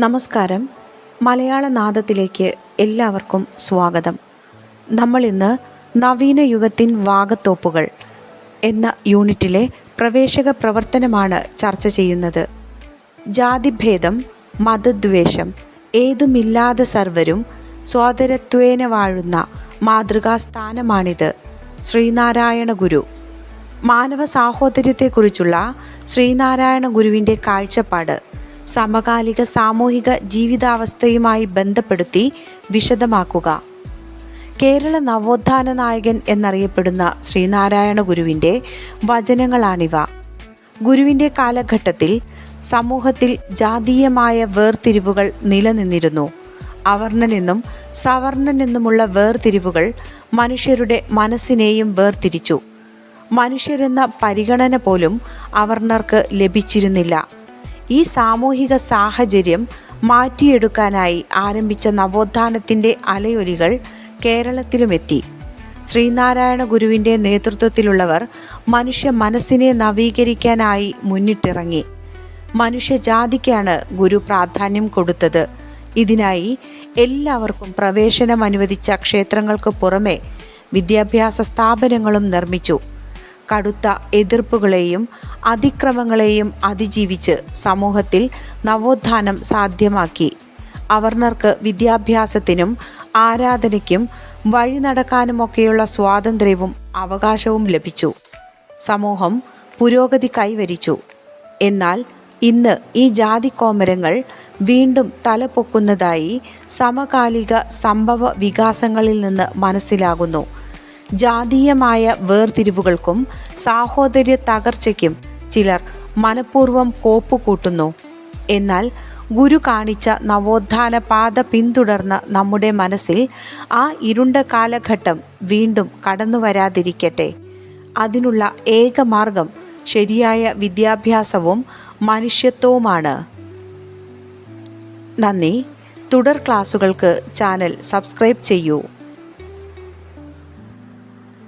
നമസ്കാരം. മലയാള നാദത്തിലേക്ക് എല്ലാവർക്കും സ്വാഗതം. നമ്മൾ ഇന്ന് നവീന യുഗത്തിൻ വാഗത്തോപ്പുകൾ എന്ന യൂണിറ്റിലെ പ്രവേശക പ്രവർത്തനമാണ് ചർച്ച ചെയ്യുന്നത്. ജാതിഭേദം മതദ്വേഷം ഏതുമില്ലാതെ സർവരും സ്വാതരത്വേന വാഴുന്ന മാതൃകാസ്ഥാനമാണിത്. ശ്രീനാരായണ ഗുരു. മാനവ സാഹോദര്യത്തെക്കുറിച്ചുള്ള ശ്രീനാരായണ ഗുരുവിന്റെ കാഴ്ചപ്പാട് സമകാലിക സാമൂഹിക ജീവിതാവസ്ഥയുമായി ബന്ധപ്പെടുത്തി വിശദമാക്കുക. കേരള നവോത്ഥാന നായകൻ എന്നറിയപ്പെടുന്ന ശ്രീനാരായണ ഗുരുവിന്റെ വചനങ്ങളാണിവ. ഗുരുവിന്റെ കാലഘട്ടത്തിൽ സമൂഹത്തിൽ ജാതീയമായ വേർതിരിവുകൾ നിലനിന്നിരുന്നു. അവർണനെന്നും സവർണനെന്നുമുള്ള വേർതിരിവുകൾ മനുഷ്യരുടെ മനസ്സിനെയും വേർതിരിച്ചു. മനുഷ്യരെന്ന പരിഗണന പോലും അവർണർക്ക് ലഭിച്ചിരുന്നില്ല. ഈ സാമൂഹിക സാഹചര്യം മാറ്റിയെടുക്കാനായി ആരംഭിച്ച നവോത്ഥാനത്തിന്റെ അലയൊലികൾ കേരളത്തിലുമെത്തി. ശ്രീനാരായണ ഗുരുവിന്റെ നേതൃത്വത്തിലുള്ളവർ മനുഷ്യ മനസ്സിനെ നവീകരിക്കാനായി മുന്നിട്ടിറങ്ങി. മനുഷ്യജാതിക്കാണ് ഗുരു പ്രാധാന്യം കൊടുത്തത്. ഇതിനായി എല്ലാവർക്കും പ്രവേശനം അനുവദിച്ച ക്ഷേത്രങ്ങൾക്ക് പുറമെ വിദ്യാഭ്യാസ സ്ഥാപനങ്ങളും നിർമ്മിച്ചു. കടുത്ത എതിർപ്പുകളെയും അതിക്രമങ്ങളെയും അതിജീവിച്ച് സമൂഹത്തിൽ നവോത്ഥാനം സാധ്യമാക്കി. അവർണർക്ക് വിദ്യാഭ്യാസത്തിനും ആരാധനയ്ക്കും വഴി നടക്കാനുമൊക്കെയുള്ള സ്വാതന്ത്ര്യവും അവകാശവും ലഭിച്ചു. സമൂഹം പുരോഗതി കൈവരിച്ചു. എന്നാൽ ഇന്ന് ഈ ജാതിക്കോമരങ്ങൾ വീണ്ടും തലപൊക്കുന്നതായി സമകാലിക സംഭവ വികാസങ്ങളിൽ നിന്ന് മനസ്സിലാകുന്നു. ജാതീയമായ വേർതിരിവുകൾക്കും സാഹോദര്യ തകർച്ചയ്ക്കും ചിലർ മനഃപൂർവം കോപ്പ് കൂട്ടുന്നു. എന്നാൽ ഗുരു കാണിച്ച നവോത്ഥാന പാത പിന്തുടർന്ന നമ്മുടെ മനസ്സിൽ ആ ഇരുണ്ട കാലഘട്ടം വീണ്ടും കടന്നു വരാതിരിക്കട്ടെ. അതിനുള്ള ഏക മാർഗം ശരിയായ വിദ്യാഭ്യാസവും മനുഷ്യത്വവുമാണ്. നന്ദി. തുടർ ക്ലാസുകൾക്ക് ചാനൽ സബ്സ്ക്രൈബ് ചെയ്യൂ.